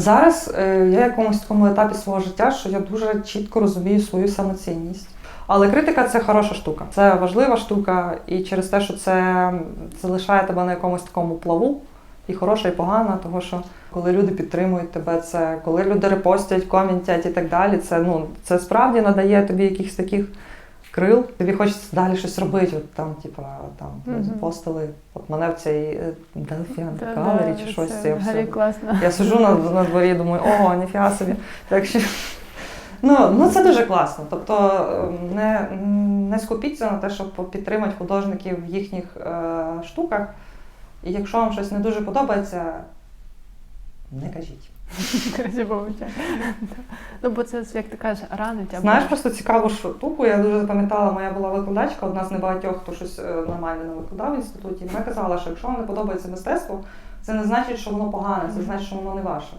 Зараз е, я в якомусь такому етапі свого життя, що я дуже чітко розумію свою самоцінність. Але критика це хороша штука, це важлива штука, і через те, що це залишає тебе на якомусь такому плаву, і хороша, і погана, того що коли люди підтримують тебе, це коли люди репостять, коментять і так далі, це ну це справді надає тобі якихось таких крил. Тобі хочеться далі щось робити. От там, типа, там Мгм. запостили. От мене в цей е, Delphian Gallery чи щось. це я все класно. я сижу на, на дворі і думаю, ого, ніфіга собі. Так що, ну, ну це дуже класно. Тобто е, не, не скупіться на те, щоб підтримати художників в їхніх е, штуках. І якщо вам щось не дуже подобається, не кажіть. Краще помовчати. Ну, бо це, як ти кажеш, ранить або Знаєш просто цікаву штуку, я дуже запам'ятала, моя була викладачка, одна з небагатьох, хто щось е, нормально не викладав в інституті. Вона казала, що якщо вам не подобається мистецтво, це не значить, що воно погане, це значить, що воно не ваше.